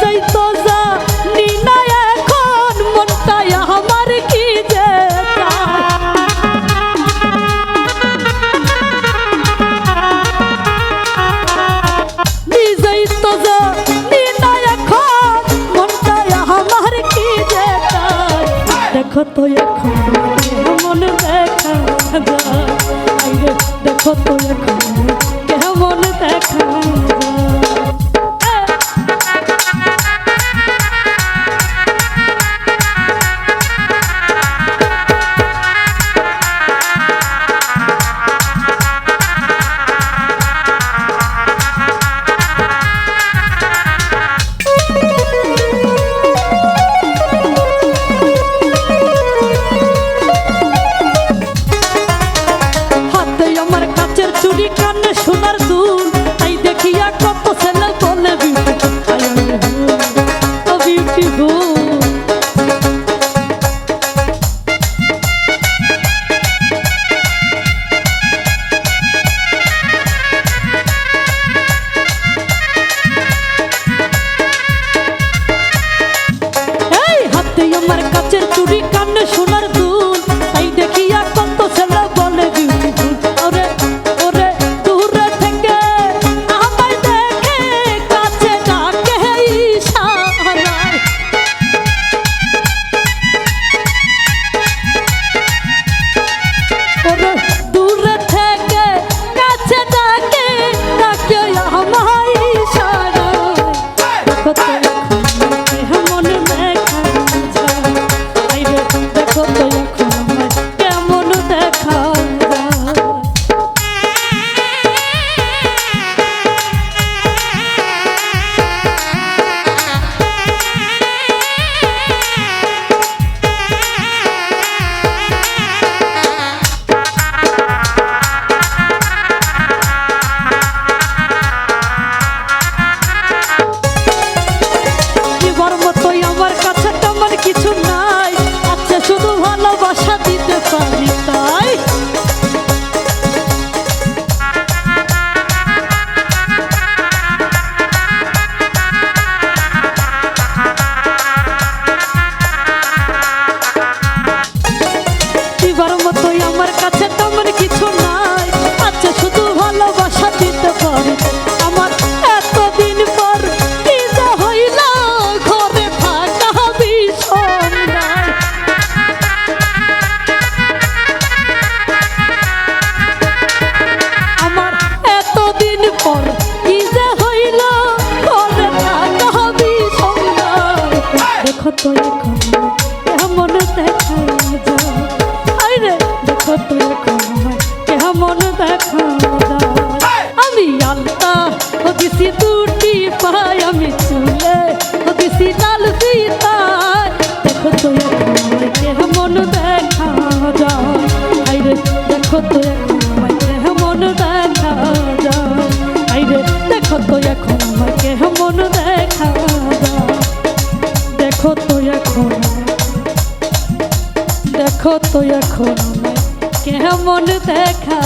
যাইতো যা, নিনা এখন মনটাই আমার কি যে যাইতো যা, নিনা এখন মনটাই আমার কি যে দেখো তো এখন মন দেখা দেখো তো এখন তো এখন কেমন দেখাই যাও আরে দেখো তো এখন কেমন দেখা দাও আমি আল্লাহ হতিছি দুটি পাই আমি চুলে হতিছি লাল সীতা দেখো তো এখন কেমন দেখা